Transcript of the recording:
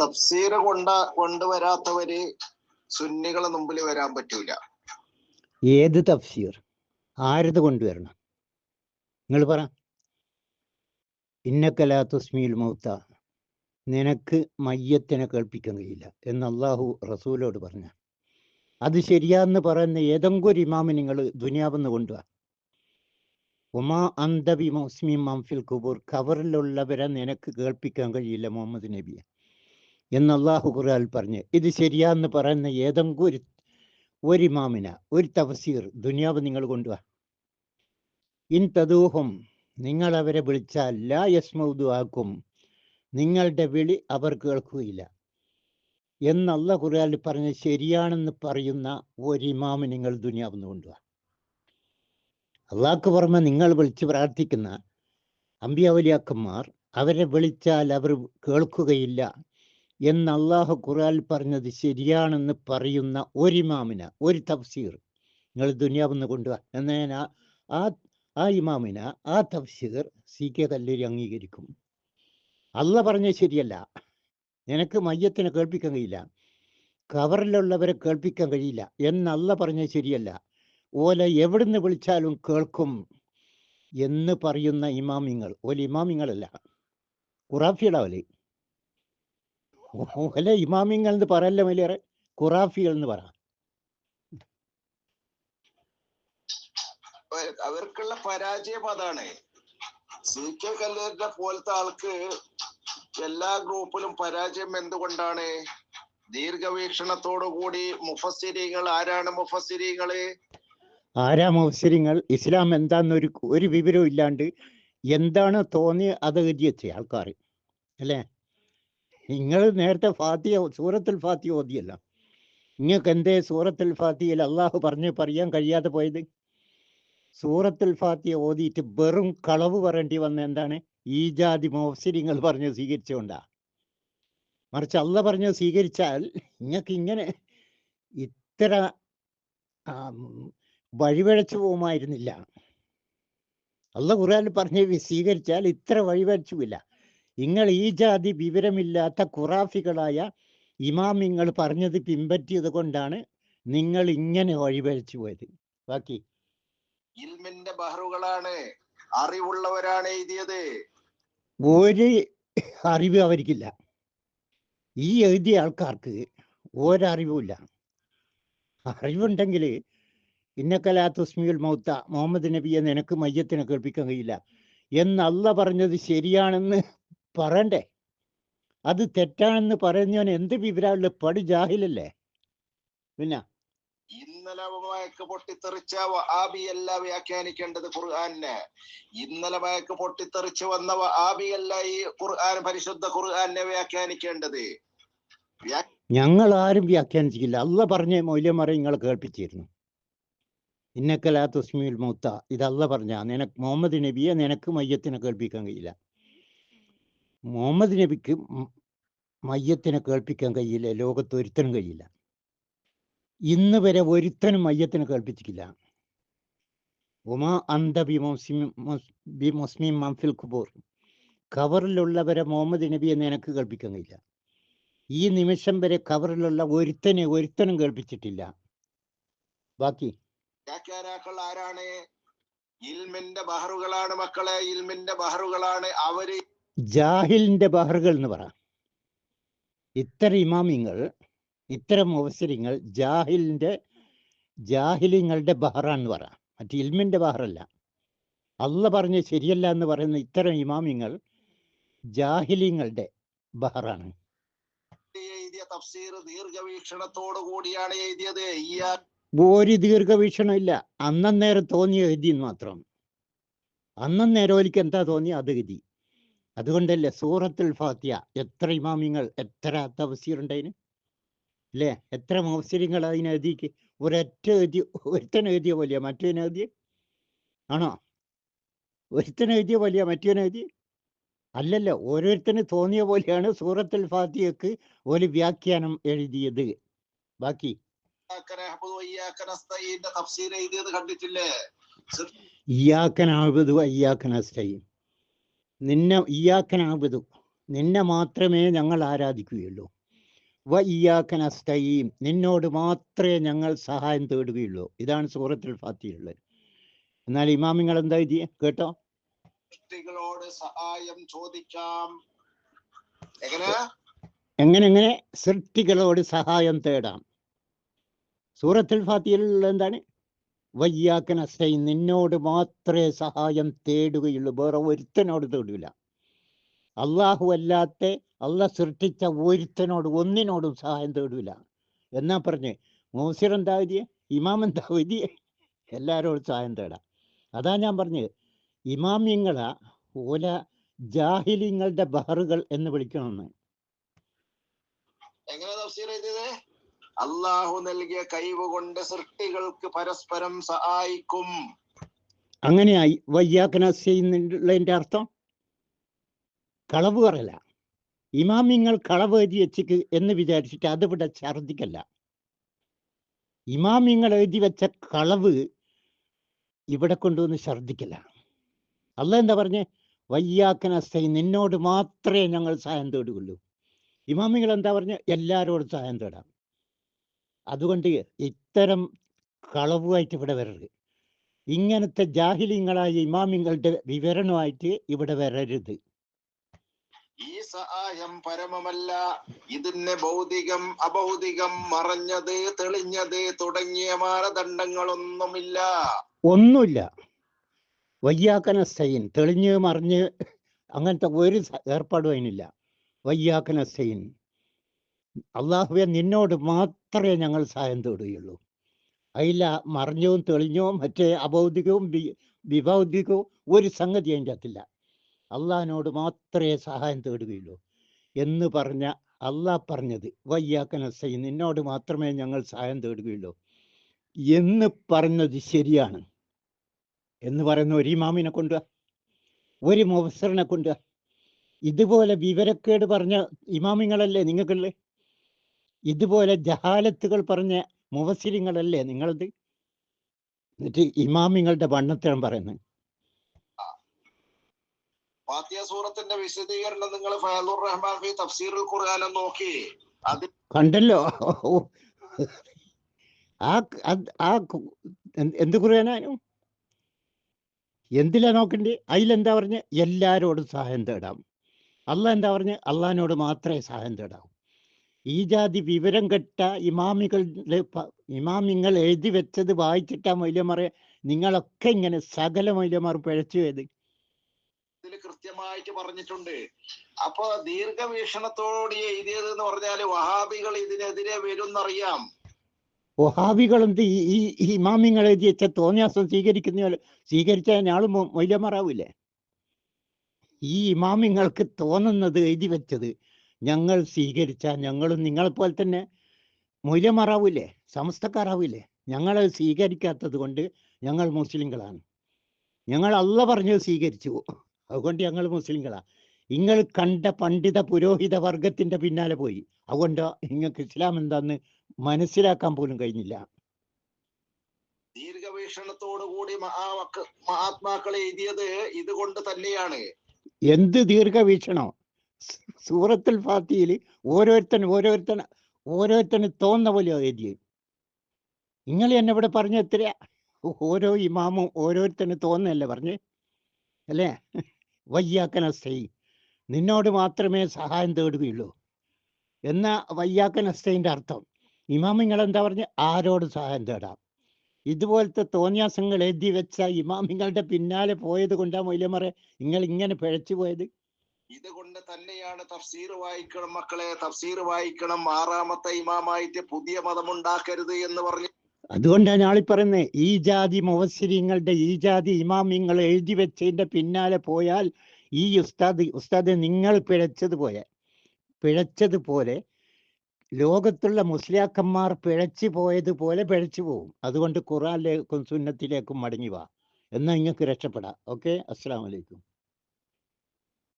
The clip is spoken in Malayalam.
തഫ്സീർ കൊണ്ട കൊണ്ടുവരാത്തവര് സുന്നികളെ മുമ്പിൽ വരാൻ പറ്റൂല. ഏത് തഫ്സീർ? ആരത് കൊണ്ടുവരണം? നിങ്ങൾ പറ. ഇന്നക്കലാ തുസ്മിയിൽ മൗത്ത. നിനക്ക് മയ്യത്തിനെ കേൾപ്പിക്കാൻ കഴിയില്ല എന്ന് അള്ളാഹു റസൂലോട് പറഞ്ഞ. അത് ശരിയാന്ന് പറയുന്ന ഏതെങ്കിലും ഒരു ഇമാമി നിങ്ങൾ ദുനിയാവെന്ന് കൊണ്ടുവാ. ഉമാ അന്തബി മൗസ്മി മംഫിൽ കുബൂർ ഖബറിലുള്ളവരെ നിനക്ക് കേൾപ്പിക്കാൻ കഴിയില്ല മുഹമ്മദ് നബിയെ. എന്ന് അള്ളാഹു ഖുർആൻ പറഞ്ഞ്. ഇത് ശരിയാന്ന് പറയുന്ന ഏതെങ്കിലും ഒരു ഒരു ഇമാമിന ഒരു തഫസീർ ദുനിയാവ് നിങ്ങൾ കൊണ്ടുവാ. ഇൻ തദൂഹും നിങ്ങൾ അവരെ വിളിച്ചാൽ ലാ യസ്മൗദു ആക്കും നിങ്ങളുടെ വിളി അവർ കേൾക്കുകയില്ല. എന്നല്ല ഖുർആൻ പറഞ്ഞ് ശരിയാണെന്ന് പറയുന്ന ഒരു ഇമാമ് നിങ്ങൾ ദുനിയാവ് കൊണ്ടുവാ. അള്ളാഹ്ക്ക് പുറമെ നിങ്ങൾ വിളിച്ച് പ്രാർത്ഥിക്കുന്ന അമ്പിയാവലിയാക്കന്മാർ അവരെ വിളിച്ചാൽ അവർ കേൾക്കുകയില്ല. എന്ന് അള്ളാഹു ഖുറാൻ പറഞ്ഞത് ശരിയാണെന്ന് പറയുന്ന ഒരു ഇമാമിന ഒരു തഫ്സീർ. നിങ്ങൾ ദുനിയാവെന്ന് കൊണ്ടുവാ. എന്നാ ആ- ആ ഇമാമിന ആ തഫ്സീർ സി കെ കല്ലൂരി അംഗീകരിക്കും. അല്ല പറഞ്ഞ ശരിയല്ല. നിനക്ക് മയ്യത്തിനെ കേൾപ്പിക്കാൻ കഴിയില്ല. കവറിലുള്ളവരെ കേൾപ്പിക്കാൻ കഴിയില്ല. എന്നല്ല പറഞ്ഞ ശരിയല്ല. ഓല എവിടുന്ന് വിളിച്ചാലും കേൾക്കും എന്ന് പറയുന്ന ഇമാമിങ്ങൾ. ഓല ഇമാമിങ്ങളല്ല. ഖുറാഫിയുടെ ഓല. ഇമാമിങ്ങൾ എന്ന് പറയല്ല വലിയ ഖുറാഫികൾ എന്ന് പറ. അവർക്കുള്ള പരാജയം അതാണ്. സി കെ കല്ലൂരിനെ പോലത്തെ ആൾക്ക് എല്ലാ ഗ്രൂപ്പിലും പരാജയം എന്തുകൊണ്ടാണ്? ദീർഘവീക്ഷണത്തോടുകൂടി മുഫസിരികൾ ആരാണ് മുഫസിരികൾ ആരാ മുഫസിരിങ്ങൾ ഇസ്ലാം എന്താന്നൊരു ഒരു വിവരവും ഇല്ലാണ്ട് എന്താണ് തോന്നി അത് എഴുതിയച്ച ആൾക്കാർ അല്ലേ? നിങ്ങൾ നേരത്തെ ഫാത്തിയ സൂറത്തിൽ ഫാത്തിയ ഓതിയല്ല. നിങ്ങൾക്ക് എന്തേ സൂറത്തിൽ ഫാത്തിയിൽ അള്ളാഹു പറഞ്ഞ് പറയാൻ കഴിയാതെ പോയത്? സൂറത്തിൽ ഫാത്തിയ ഓതിയിട്ട് വെറും കളവ് പറയേണ്ടി വന്ന എന്താണ്? ഈ ജാതി മോഫ്സിരിങ്ങൾ പറഞ്ഞ് സ്വീകരിച്ചുകൊണ്ടാ മറിച്ച് അല്ല പറഞ്ഞ് സ്വീകരിച്ചാൽ നിങ്ങൾക്ക് ഇങ്ങനെ ഇത്ര വഴിവഴച്ചു പോകുമായിരുന്നില്ല അള്ള ഖുറാൻ പറഞ്ഞ് സ്വീകരിച്ചാൽ ഇത്ര വഴിവഴച്ചുമില്ല നിങ്ങൾ ഈ ജാതി വിവരമില്ലാത്ത ഖുറാഫികളായ ഇമാമിങ്ങൾ പറഞ്ഞത് പിൻപറ്റിയത് കൊണ്ടാണ് നിങ്ങൾ ഇങ്ങനെ വഴിവഴച്ചു പോയത്. ബാക്കി. ഇൽമിന്റെ ബഹറുകളാണ്. അറിവുള്ളവരാണ് എഴുതിയത്. ഒരു അറിവ് അവർക്കില്ല. ഈ എഴുതിയ ആൾക്കാർക്ക് ഒരറിവുമില്ല. അറിവുണ്ടെങ്കിൽ ഇന്നക്കലാ തുസ്മിയുൽ മൗത്ത മുഹമ്മദ് നബിയെ നിനക്ക് മയ്യത്തിനെ കേൾപ്പിക്കാൻ കഴിയില്ല. എന്ന് അല്ല പറഞ്ഞത് ശരിയാണെന്ന് പറയണ്ടേ? അത് തെറ്റാണെന്ന് പറയുന്നവൻ എന്ത് വിവരമുള്ള പടി ജാഹിലല്ലേ? പിന്നെ? ഇന്നലെ മയക്ക് പൊട്ടിത്തെറിച്ച ആബിയല്ല വ്യാഖ്യാനിക്കേണ്ടത് ഖുർആാനെ ഇന്നലെ മയക്ക് പൊട്ടിത്തെറിച്ച് വന്ന ആബിയല്ല ഈ ഖുർആൻ പരിശുദ്ധ ഖുർആാനെ വ്യാഖ്യാനിക്കേണ്ടത്. ഞങ്ങൾ ആരും വ്യാഖ്യാനിച്ചില്ല അല്ല പറഞ്ഞ മൗല്യമാരെ നിങ്ങൾ കേൾപ്പിച്ചിരുന്നു. ഇന്നക്കലാ തുസ്മിയുൽ മൂത്ത. ഇതല്ല പറഞ്ഞ നിനക്ക് മുഹമ്മദ് നബിയെ നിനക്ക് മയ്യത്തിനെ കേൾപ്പിക്കാൻ കഴിയില്ല. മുഹമ്മദ് നബിക്ക് മയ്യത്തിനെ കേൾപ്പിക്കാൻ കഴിയില്ല ലോകത്ത് ഒരുത്തനും കഴിയില്ല. ഇന്ന് വരെ ഒരുത്തനും മയ്യത്തിനെ കേൾപ്പിച്ചിട്ടില്ല. ഉമാ അന്ത ബി മുസ്ലിം മംഫിൽ കുബൂർ കവറിലുള്ളവരെ മുഹമ്മദ് നബിയെ നിനക്ക് കേൾപ്പിക്കാൻ കഴിയില്ല. ഈ നിമിഷം വരെ കവറിലുള്ള ഒരുത്തനെ ഒരുത്തനും കേൾപ്പിച്ചിട്ടില്ല. ബാക്കി. ആരാണ്? ഇൽമിന്റെ ബഹറുകളാണ് മക്കളെ ഇൽമിന്റെ ബഹറുകളാണ് അവർ. ജാഹിലിന്റെ ബഹറുകൾ എന്ന് പറ ഇത്തരം ഇമാമിങ്ങൾ ഇത്തരം അവസരങ്ങൾ ജാഹിലിന്റെ ജാഹിലിങ്ങളുടെ ബഹറാന്ന് പറ മറ്റേ ഇൽമിന്റെ ബഹറല്ല. അല്ല പറഞ്ഞ് ശരിയല്ല എന്ന് പറയുന്ന ഇത്തരം ഇമാമിങ്ങൾ ജാഹിലിങ്ങളുടെ ബഹറാണ്. എഴുതിയ തഫ്സീർ ദീർഘവീക്ഷണത്തോടു കൂടിയാണ് എഴുതിയത്. ഒരു ദീർഘവീക്ഷണം ഇല്ല. അന്നേരം തോന്നിയ എഴുതി മാത്രം. അന്നേരം ഒലിക്ക് എന്താ തോന്നി അത് എഴുതി അതുകൊണ്ടല്ലേ സൂറത്തുൽ ഫാത്തിയ എത്ര ഇമാമിങ്ങൾ എത്ര തഫസീർ ഉണ്ടായിന് അല്ലേ എത്ര മൗസര്യങ്ങൾ അതിനെഴുതിക്ക് ഒരൊറ്റ എഴുതി ഒരുത്തൻ എഴുതിയ പോലെയാ എഴുതിയ? ആണോ? ഒരുത്തനെഴുതിയ പോലെയാ മറ്റവൻ എഴുതി അല്ലല്ലോ ഓരോരുത്തന് തോന്നിയ പോലെയാണ് സൂറത്തുൽ ഫാത്തിയക്ക് ഒരു വ്യാഖ്യാനം എഴുതിയത്. ബാക്കി? ഇയാക്കനാബുദു അയ്യാക്കനസ്തയും നിന്നെ ഇയാക്കനാബുദു നിന്നെ മാത്രമേ ഞങ്ങൾ ആരാധിക്കുകയുള്ളൂ. വ ഇയാക്കൻ അസ്തയീം നിന്നോട് മാത്രമേ ഞങ്ങൾ സഹായം തേടുകയുള്ളൂ. ഇതാണ് സൂറത്തിൽ ഫാത്തിയുള്ളത് എന്നാൽ ഇമാമിങ്ങൾ എന്താ ഇത് കേട്ടോ? സൃഷ്ടികളോട് സഹായം ചോദിക്കാം. എങ്ങനെ? എങ്ങനെ സൃഷ്ടികളോട് സഹായം തേടാം. സൂറത്തുൽ ഫാത്തിയിലുള്ള എന്താണ്? വയ്യാക്കൻ അസ്തൈ നിന്നോട് മാത്രമേ സഹായം തേടുകയുള്ളൂ. വേറെ ഒരുത്തനോട് തേടില്ല അള്ളാഹു അല്ലാത്ത അള്ള സൃഷ്ടിച്ച ഒരുത്തനോട് ഒന്നിനോടും സഹായം തേടില്ല എന്നാ പറഞ്ഞ്? മൂസിർ എന്താ വിധിയെ ഇമാം എന്താ വിധിയെ എല്ലാവരോടും സഹായം തേടാം. അതാ ഞാൻ പറഞ്ഞത് ഇമാമ്യങ്ങളെ ഓല ജാഹിലിങ്ങളുടെ ബഹറുകൾ എന്ന് വിളിക്കണമെന്ന്. എങ്ങനെ അള്ളാഹു നൽകിയ കഴിവ് കൊണ്ട് സൃഷ്ടികൾക്ക് പരസ്പരം സഹായിക്കും. അങ്ങനെയായി വയ്യാക്കനസ്യതിന്റെ അർത്ഥം കളവ് പറയല ഇമാമിങ്ങൾ കളവ് എഴുതി വെച്ചിക്ക് എന്ന് വിചാരിച്ചിട്ട് അതിവിടെ ഛർദിക്കല്ല. ഇമാമിങ്ങൾ എഴുതി വെച്ച കളവ് ഇവിടെ കൊണ്ടുവന്ന് ഛർദിക്കല്ല. അല്ല എന്താ പറഞ്ഞേ? വയ്യാക്കനസ്തൈ നിന്നോട് മാത്രമേ ഞങ്ങൾ സഹായം തേടുകയുള്ളൂ. ഇമാമിങ്ങൾ എന്താ പറഞ്ഞ? എല്ലാവരോടും സഹായം തേടാം. അതുകൊണ്ട് ഇത്തരം കളവുമായിട്ട് ഇവിടെ വരരുത്. ഇങ്ങനത്തെ ജാഹിലിങ്ങളായ ഇമാമിങ്ങളുടെ വിവരണമായിട്ട് ഇവിടെ വരരുത്. ഈ സഹായം പരമമല്ല. ഇതിന് ഭൗതികം അഭൗതികം മറഞ്ഞത് തെളിഞ്ഞത് തുടങ്ങിയ മാനദണ്ഡങ്ങളൊന്നുമില്ല. ഒന്നുമില്ല. വയ്യാക്കന സൈൻ തെളിഞ്ഞ് മറിഞ്ഞ് അങ്ങനത്തെ ഒരു ഏർപ്പാടും അതിനില്ല. വയ്യാക്കന സൈൻ. അള്ളാഹുവെ നിന്നോട് മാത്രമേ ഞങ്ങൾ സഹായം തേടുകയുള്ളൂ. അതില്ല മറിഞ്ഞവും തെളിഞ്ഞോ മറ്റേ അബൗദ്ധികവും വിഭൗതികവും ഒരു സംഗതി അതിന്റെ അകത്തില്ല. അള്ളാഹിനോട് മാത്രമേ സഹായം തേടുകയുള്ളൂ. എന്ന് പറഞ്ഞ അള്ളാഹ് പറഞ്ഞത് വയ്യാക്കനസൈ നിന്നോട് മാത്രമേ ഞങ്ങൾ സഹായം തേടുകയുള്ളൂ. എന്ന് പറഞ്ഞത് ശരിയാണ്. എന്ന് പറയുന്ന ഒരു ഇമാമിനെ കൊണ്ടുവാ ഒരു മുഫസറിനെ കൊണ്ടുവാ. ഇതുപോലെ വിവരക്കേട് പറഞ്ഞ ഇമാമിങ്ങളല്ലേ നിങ്ങൾക്കുള്ളത് ഇതുപോലെ ജഹാലത്തുകൾ പറഞ്ഞ മുവസിരിങ്ങളല്ലേ നിങ്ങളത്? എന്നിട്ട് ഇമാമിങ്ങളുടെ വണ്ണത്തിനും പറയുന്നത്. ഫാത്തിയ സൂറത്തിന്റെ വിശദീകരണം നിങ്ങൾ ഫയലുർ റഹ്മാൻ ഫി തഫ്സീറുൽ ഖുർആൻ നോക്കി. അത് കണ്ടല്ലോ. ആ ആ എന്ത് കുറിയാനും എന്തിലാ നോക്കണ്ടേ? അതിലെന്താ പറഞ്ഞ്? എല്ലാരോടും സഹായം തേടാം. അല്ല എന്താ പറഞ്ഞ്? അള്ളഹാനോട് മാത്രമേ സഹായം തേടാവൂ. ഈ ജാതി വിവരം കെട്ട ഇമാമികളുടെ ഇമാമിങ്ങൾ എഴുതി വെച്ചത് വായിച്ചിട്ടാ മൈലമാറെ നിങ്ങളൊക്കെ ഇങ്ങനെ സകല മൈലമാർ പിഴച്ചു പോയത്. കൃത്യമായിട്ട് പറഞ്ഞിട്ടുണ്ട്. അപ്പൊ ദീർഘവീക്ഷണത്തോടെ എഴുതിയത് എന്ന് പറഞ്ഞാൽ വഹാബികൾ ഇതിനെതിരെ വരുന്നറിയാം. വഹാബികൾ എന്ത് ഈ ഇമാമിങ്ങൾ എഴുതി വെച്ച തോന്നിയാസം സ്വീകരിക്കുന്ന സ്വീകരിച്ച ഞാൾ ഈ ഇമാമിങ്ങൾക്ക് തോന്നുന്നത് എഴുതി വെച്ചത് ഞങ്ങൾ സ്വീകരിച്ച ഞങ്ങളും നിങ്ങളെപ്പോലെ തന്നെ മൂല്യമാറാവൂലേ സമസ്തക്കാരാവൂലേ? ഞങ്ങളത് സ്വീകരിക്കാത്തത് കൊണ്ട് ഞങ്ങൾ മുസ്ലിങ്ങളാണ്. ഞങ്ങൾ അല്ല പറഞ്ഞത് സ്വീകരിച്ചു. അതുകൊണ്ട് ഞങ്ങൾ മുസ്ലിങ്ങളാ. നിങ്ങൾ കണ്ട പണ്ഡിത പുരോഹിത വർഗത്തിന്റെ പിന്നാലെ പോയി. അതുകൊണ്ട് നിങ്ങൾക്ക് ഇസ്ലാം എന്താന്ന് മനസ്സിലാക്കാൻ പോലും കഴിഞ്ഞില്ല. ദീർഘവീക്ഷണത്തോടു കൂടി മഹാമക്ക മഹാത്മാക്കൾ എഴുതിയത് ഇതുകൊണ്ട് തന്നെയാണ്. എന്ത് ദീർഘവീക്ഷണം? സൂറത്തുൽ ഫാത്തിയിൽ ഓരോരുത്തൻ ഓരോരുത്തൻ ഓരോരുത്തന് തോന്നുന്ന പോലെ എഴുതി. നിങ്ങൾ എന്നെ ഇവിടെ പറഞ്ഞ എത്ര ഓരോ ഇമാമും ഓരോരുത്തന് തോന്നല്ലേ പറഞ്ഞ്? അല്ലേ? വയ്യാക്കന സ്ഥൈ നിന്നോട് മാത്രമേ സഹായം തേടുകയുള്ളൂ. എന്ന വയ്യാക്കന സ്ഥൈന്റെ അർത്ഥം? ഇമാമിങ്ങൾ എന്താ പറഞ്ഞ്? ആരോട് സഹായം തേടാം? ഇതുപോലത്തെ തോന്നിയാസങ്ങൾ എഴുതി വെച്ച ഇമാമിങ്ങളുടെ പിന്നാലെ പോയത് കൊണ്ടാ മൊയ്ലമറെ നിങ്ങൾ ഇങ്ങനെ പിഴച്ചു പോയത്? ഇതുകൊണ്ട് തന്നെയാണ് തഫ്സീർ വായിക്കണം മക്കളെ. തഫ്സീർ വായിക്കണം. ആറാമത്തെ ഇമാമായിട്ട് പുതിയ മതം ഉണ്ടാക്കരുത് എന്ന് പറഞ്ഞു അതുകൊണ്ടാണ് ഞാളി പറയുന്നത് ഈ ജാതി മുവസ്സിരിങ്ങളുടെ ഈ ജാതി ഇമാമിങ്ങൾ എഴുതി വെച്ചതിന്റെ പിന്നാലെ പോയാൽ ഈ ഉസ്താദ് ഉസ്താദ് നിങ്ങൾ പിഴച്ചതുപോലെ പിഴച്ചതുപോലെ ലോകത്തുള്ള മുസ്ലിയാക്കന്മാർ പിഴച്ചു പോയതുപോലെ പിഴച്ചു പോകും അതുകൊണ്ട് ഖുറാനിലേക്കും സുന്നത്തിലേക്കും മടങ്ങി വാ. എന്നാൽ നിങ്ങൾക്ക് രക്ഷപ്പെടാം. ഓക്കെ? അസ്സാം വലൈക്കും